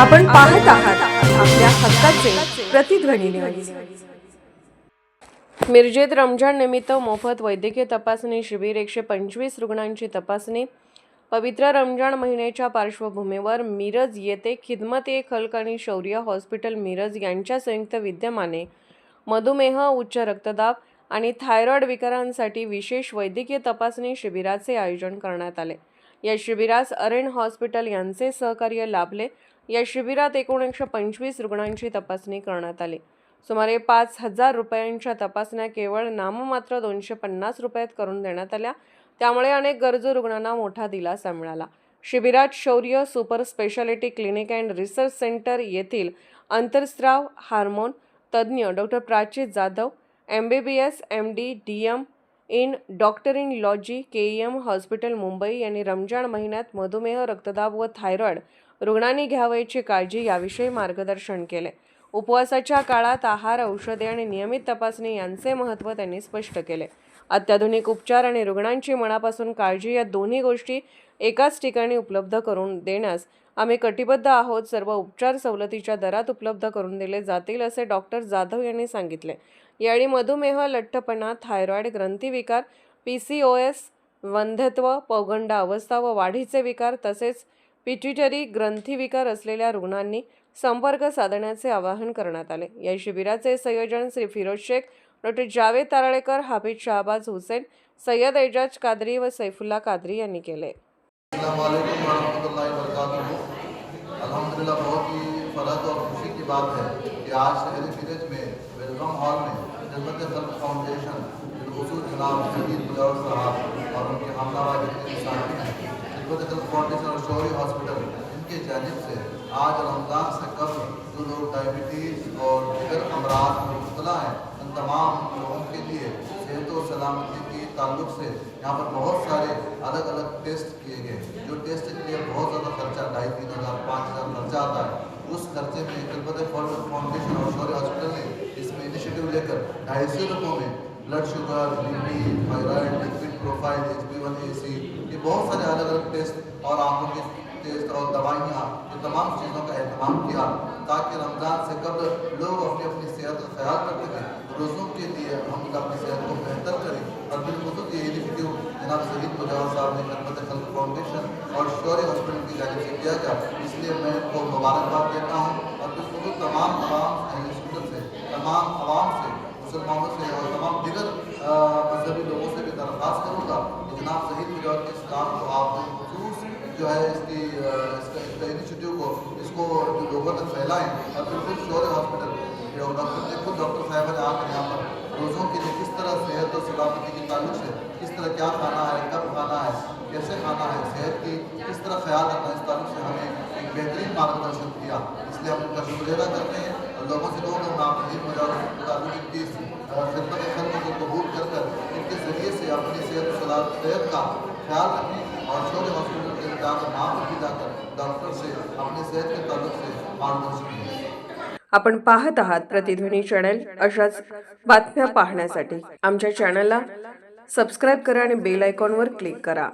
आपण पाहत आहात आपल्या हक्काचे प्रतिध्वनी न्यूज मिरजेत रमजान निमित्त मोफत वैद्यकीय तपासणी शिबिर एकशे पंचवीस रुग्णांची तपासणी. पवित्र रमजान महिन्याच्या पार्श्वभूमीवर मिरज येथे खिदमत ए खल्क आणि शौर्य हॉस्पिटल मिरज यांच्या संयुक्त विद्यमाने मधुमेह उच्च रक्तदाब आणि थायरॉइड विकारांसाठी विशेष वैद्यकीय तपासणी शिबिराचे आयोजन करण्यात आले. या शिबिरास अरेन हॉस्पिटल यांचे सहकार्य लाभले. या शिबिरात एकूण एकशे पंचवीस रुग्णांची तपासणी करण्यात आली. सुमारे पाच हजार रुपयांच्या तपासण्या केवळ नाममात्र दोनशे पन्नास रुपयात करून देण्यात आल्या. त्यामुळे अनेक गरजू रुग्णांना मोठा दिलासा मिळाला. शिबिरात Shaurya super speciality clinic and research centre येथील अंतरस्त्राव हार्मोन तज्ज्ञ doctor Prachi Jadhav M B B S M D D M in endocrinology K M hospital Mumbai यांनी रमजान महिन्यात मधुमेह रक्तदाब व थायरॉइड रुग्णांनी घ्यावयाची काळजी याविषयी मार्गदर्शन केले. उपवासाच्या काळात आहार औषधे आणि नियमित तपासणी यांचे महत्त्व त्यांनी स्पष्ट केले. अत्याधुनिक उपचार आणि रुग्णांची मनापासून काळजी या दोन्ही गोष्टी एकाच ठिकाणी उपलब्ध करून देण्यास आम्ही कटिबद्ध आहोत. सर्व उपचार सवलतीच्या दरात उपलब्ध करून दिले जातील असे डॉक्टर जाधव यांनी सांगितले. यावेळी मधुमेह लठ्ठपणा थायरॉईड ग्रंथीविकार पी सी ओ एस वंध्यत्व पौगंड अवस्था व वाढीचे विकार तसेच पिट्युटरी ग्रंथीविकार असलेल्या रुग्णांनी संपर्क साधण्याचे आवाहन करण्यात आले. या शिबिराचे संयोजन श्री फिरोज शेख डॉक्टर जावेद तारळेकर हाफिज शहाबाज हुसेन सय्यद एजाज कादरी व सैफुल्ला कादरी यांनी केले. फाउंडेशन बिलखसूस जनाब जदीद मुजवर साहब और उनके हमलावा گودکل فاؤنڈیشن اور شوری ہاسپٹل ان کی جانب سے آج رمضان سے قبل جو لوگ ڈائبٹیز اور دیگر امراض میں مبتلا ہیں، ان تمام لوگوں کے لیے صحت و سلامتی کے تعلق سے یہاں پر بہت سارے الگ الگ ٹیسٹ کیے گئے جو ٹیسٹ کے لیے بہت زیادہ خرچہ، ڈھائی تین ہزار، پانچ ہزار خرچہ آتا ہے۔ اس خرچے میں خدمت فاؤنڈیشن اور شوری ہاسپٹل نے اس میں انیشیٹو لے کر ڈھائی سو لوگوں میں بلڈ شوگر بی پی تھائرائڈ لکوڈ پروفائل ایچ بی ون اے سی सी ये बहुत सारे अलग अलग टेस्ट और आंखों के टेस्ट और दवाइयाँ ये तमाम चीज़ों का अहतमाम किया ताकि रमज़ान से कबल लोग अपनी अपनी सेहत का ख्याल रख सकें रोज़ों के लिए हम अपनी सेहत को बेहतर करें और बिलखसूस ये इनिशिएटिव जनाब शहीद मुजावर साहब ने खदमत खल्क फाउंडेशन और शौर्य हॉस्पिटल की जानब से किया गया इसलिए मैं इनको मुबारकबाद देता हूँ और बिलखसूस तमाम तमाम हॉस्पिटल से तमाम आवाम से جو ہے اس کی اس کا اس کا انیشیٹیو کو اس کو جو لوگوں تک پھیلائیں اور پھر صرف شور ہاسپٹل جو ڈاکٹر نے خود ڈاکٹر صاحب نے آ کر یہاں پر۔ روزوں کے لیے کس طرح صحت اور سلامتی کے تعلق سے، کس طرح کیا کھانا ہے، کب کھانا ہے، کیسے کھانا ہے، صحت کی کس طرح خیال رکھنا اس تعلق سے ہمیں ایک بہترین مارگدرشن کیا۔ اس لیے ہم ان کا شکریہ ادا کرتے ہیں، اور لوگوں سے لوگوں کو نامزید تعلق ان کی خدمت خلق کو قبول کر کر، ان کے ذریعے سے اپنی صحت و صحت کا خیال رکھیں، اور شور जाकर डॉक्टर से सेहत के ताल्लुक से मार्गदर्शन आपण पाहत आहात प्रतिध्वनी चॅनल अशाच बातम्या पाहण्यासाठी. आमच्या चॅनलला सबस्क्राईब करा आणि बेल आयकॉनवर क्लिक करा.